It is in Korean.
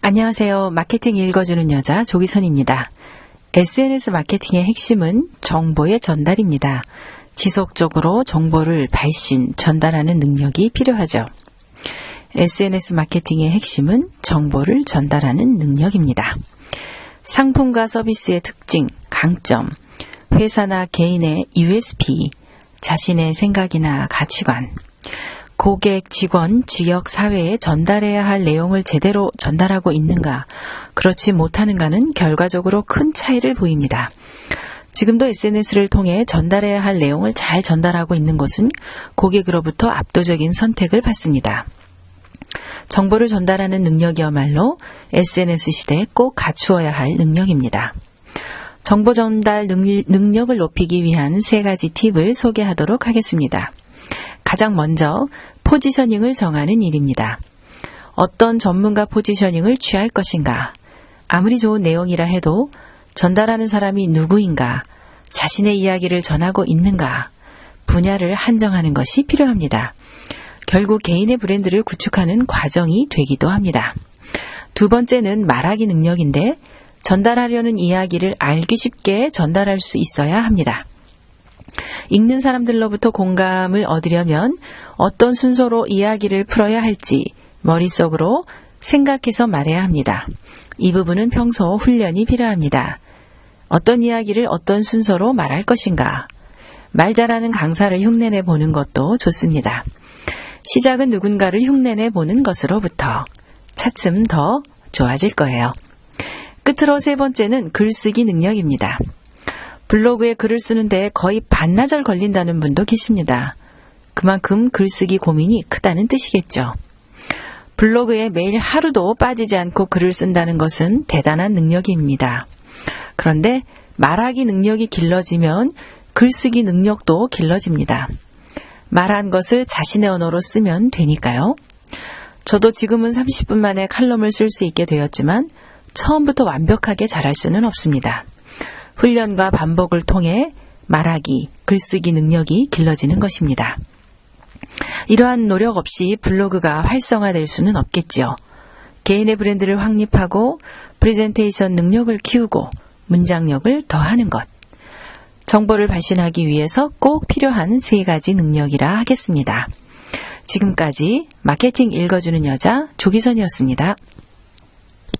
안녕하세요. 마케팅 읽어주는 여자 조기선입니다. SNS 마케팅의 핵심은 정보의 전달입니다. 지속적으로 정보를 발신, 전달하는 능력이 필요하죠. SNS 마케팅의 핵심은 정보를 전달하는 능력입니다. 상품과 서비스의 특징, 강점, 회사나 개인의 USP, 자신의 생각이나 가치관, 고객, 직원, 지역, 사회에 전달해야 할 내용을 제대로 전달하고 있는가, 그렇지 못하는가는 결과적으로 큰 차이를 보입니다. 지금도 SNS를 통해 전달해야 할 내용을 잘 전달하고 있는 것은 고객으로부터 압도적인 선택을 받습니다. 정보를 전달하는 능력이야말로 SNS 시대에 꼭 갖추어야 할 능력입니다. 정보 전달 능력을 높이기 위한 세 가지 팁을 소개하도록 하겠습니다. 가장 먼저 포지셔닝을 정하는 일입니다. 어떤 전문가 포지셔닝을 취할 것인가? 아무리 좋은 내용이라 해도 전달하는 사람이 누구인가? 자신의 이야기를 전하고 있는가? 분야를 한정하는 것이 필요합니다. 결국 개인의 브랜드를 구축하는 과정이 되기도 합니다. 두 번째는 말하기 능력인데 전달하려는 이야기를 알기 쉽게 전달할 수 있어야 합니다. 읽는 사람들로부터 공감을 얻으려면 어떤 순서로 이야기를 풀어야 할지 머릿속으로 생각해서 말해야 합니다. 이 부분은 평소 훈련이 필요합니다. 어떤 이야기를 어떤 순서로 말할 것인가. 말 잘하는 강사를 흉내내 보는 것도 좋습니다. 시작은 누군가를 흉내내 보는 것으로부터 차츰 더 좋아질 거예요. 끝으로 세 번째는 글쓰기 능력입니다. 블로그에 글을 쓰는데 거의 반나절 걸린다는 분도 계십니다. 그만큼 글쓰기 고민이 크다는 뜻이겠죠. 블로그에 매일 하루도 빠지지 않고 글을 쓴다는 것은 대단한 능력입니다. 그런데 말하기 능력이 길러지면 글쓰기 능력도 길러집니다. 말한 것을 자신의 언어로 쓰면 되니까요. 저도 지금은 30분 만에 칼럼을 쓸 수 있게 되었지만 처음부터 완벽하게 잘할 수는 없습니다. 훈련과 반복을 통해 말하기, 글쓰기 능력이 길러지는 것입니다. 이러한 노력 없이 블로그가 활성화될 수는 없겠지요. 개인의 브랜드를 확립하고 프레젠테이션 능력을 키우고 문장력을 더하는 것. 정보를 발신하기 위해서 꼭 필요한 세 가지 능력이라 하겠습니다. 지금까지 마케팅 읽어주는 여자 조기선이었습니다.